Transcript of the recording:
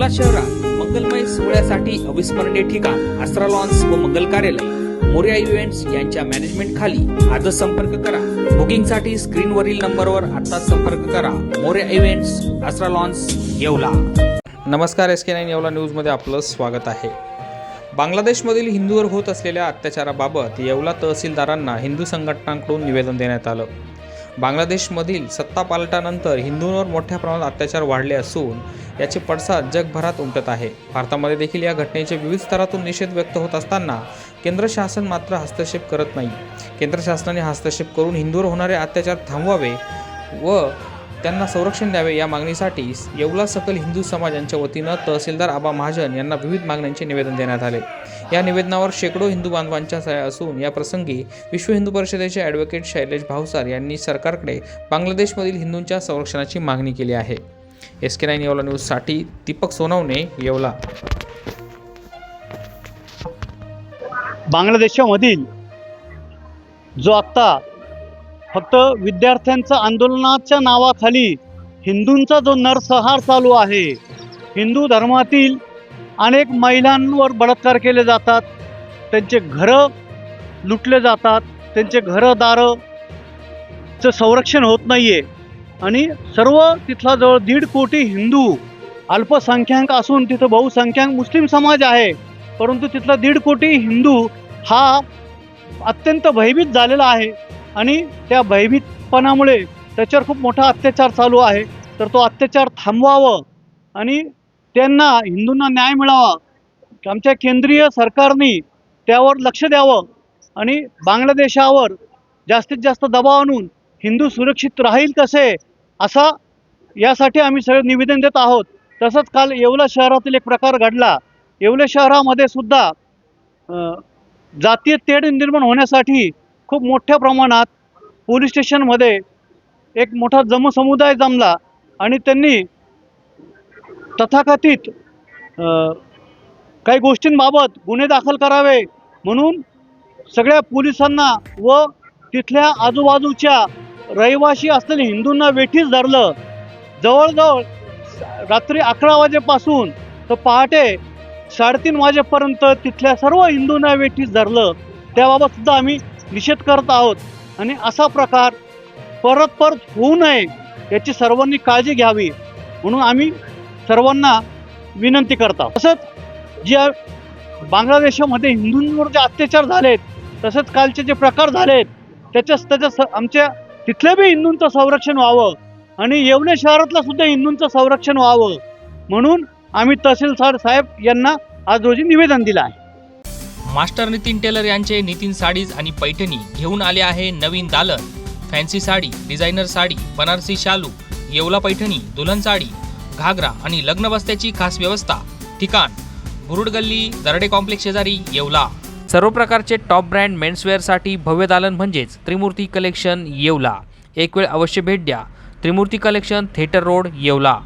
येवला शहरात मंगलमय सोहळ्यासाठी अविस्मरणीय ठिकाण आसरा लॉन्स व मंगल कार्यालय. मोर्या इव्हेंट्स यांच्या मॅनेजमेंट खाली आजच संपर्क करा. बुकिंगसाठी स्क्रीनवरील नंबरवर आत्ताच संपर्क करा. Morya events Aasra lawns Yeola. नमस्कार एस के नाईन येवला न्यूजमध्ये आपलं स्वागत आहे. बांगलादेशमधील हिंदूवर होत असलेल्या अत्याचाराबाबत येवला तहसीलदारांना हिंदू संघटनांकडून निवेदन देण्यात आलं. बांगलादेशमधील सत्तापालटानंतर हिंदूंवर मोठ्या प्रमाणात अत्याचार वाढले असून याचे पडसाद जगभरात उमटत आहे. भारतामध्ये देखील या घटनेचे विविध स्तरातून निषेध व्यक्त होत असताना केंद्र शासन मात्र हस्तक्षेप करत नाही. केंद्र शासनाने हस्तक्षेप करून हिंदूवर होणारे अत्याचार थांबवावे व त्यांना संरक्षण द्यावे या मागणीसाठी येवला सकल हिंदू समाज यांच्या वतीनं तहसीलदार आबा महाजन यांना विविध मागण्यांचे निवेदन देण्यात आले. या निवेदनावर शेकडो हिंदू बांधवांच्या सह्या असून या प्रसंगी विश्व हिंदू परिषदेचे ॲडव्होकेट शैलेश भावसार यांनी सरकारकडे बांगलादेशमधील हिंदूंच्या संरक्षणाची मागणी केली आहे. एस के नाईन येवला न्यूजसाठी दीपक सोनवणे येवला. बांगलादेशामधील जो आत्ता फक्त विद्यार्थ्यांचं आंदोलनाच्या नावाखाली हिंदूंचा जो नरसंहार चालू आहे हिंदू धर्मातील अनेक महिलांवर बलात्कार केले जातात त्यांचे घरं लुटले जातात त्यांचे घरं दारं चं संरक्षण होत नाही आहे आणि सर्व तिथला जवळ दीड कोटी हिंदू अल्पसंख्याक असून तिथं बहुसंख्याक मुस्लिम समाज आहे परंतु तिथला दीड कोटी हिंदू हा अत्यंत भयभीत झालेला आहे. आणि त्या भयभीतपणामुळे त्याच्यावर खूप मोठा अत्याचार चालू आहे. तर तो अत्याचार थांबवावं आणि त्यांना हिंदूंना न्याय मिळावा. आमच्या केंद्रीय सरकारने त्यावर लक्ष द्यावं आणि बांगलादेशावर जास्तीत जास्त दबाव आणून हिंदू सुरक्षित राहील कसे असा यासाठी आम्ही सगळं निवेदन देत आहोत. तसंच काल येवला शहरातील एक प्रकार घडला. येवले शहरामध्ये सुद्धा जातीय तेढ निर्माण होण्यासाठी खूप मोठ्या प्रमाणात पोलीस स्टेशनमध्ये एक मोठा जमसमुदाय जमला आणि त्यांनी तथाकथित काही गोष्टींबाबत गुन्हे दाखल करावे म्हणून सगळ्या पोलिसांना व तिथल्या आजूबाजूच्या रहिवाशी असलेल्या हिंदूंना वेठीस धरलं. जवळजवळ रात्री अकरा वाजेपासून तर पहाटे साडेतीन वाजेपर्यंत तिथल्या सर्व हिंदूंना वेठीस धरलं. त्याबाबतसुद्धा आम्ही निषेध करत आहोत. आणि असा प्रकार परत परत होऊ नये याची सर्वांनी काळजी घ्यावी. म्हणून आम्ही सर्वांना विनंती करत आहोत. तसंच ज्या बांगलादेशामध्ये हिंदूंवर जे अत्याचार झालेत तसंच कालचे जे प्रकार झालेत त्याच्या त्याच्या स- आमच्या तिथल्या बी हिंदूंचं संरक्षण व्हावं आणि येवले शहरातलं सुद्धा हिंदूंचं संरक्षण व्हावं. म्हणून आम्ही तहसीलदार साहेब यांना आज रोजी निवेदन दिलं आहे. मास्टर नितीन टेलर यांचे नितीन साडीज आणि पैठणी घेऊन आले आहे नवीन दालन. फॅन्सी साडी डिझायनर साडी बनारसी शालू येवला पैठणी दुल्हन साडी घागरा आणि लग्न बस्त्याची खास व्यवस्था. ठिकाण बुरुड गल्ली दरडे कॉम्प्लेक्स शेजारी येवला. सर्व प्रकारचे टॉप ब्रँड मेन्सवेअरसाठी भव्य दालन म्हणजेच त्रिमूर्ती कलेक्शन येवला. एक वेळ अवश्य भेट द्या. Trimurti collection theatre road Yeola.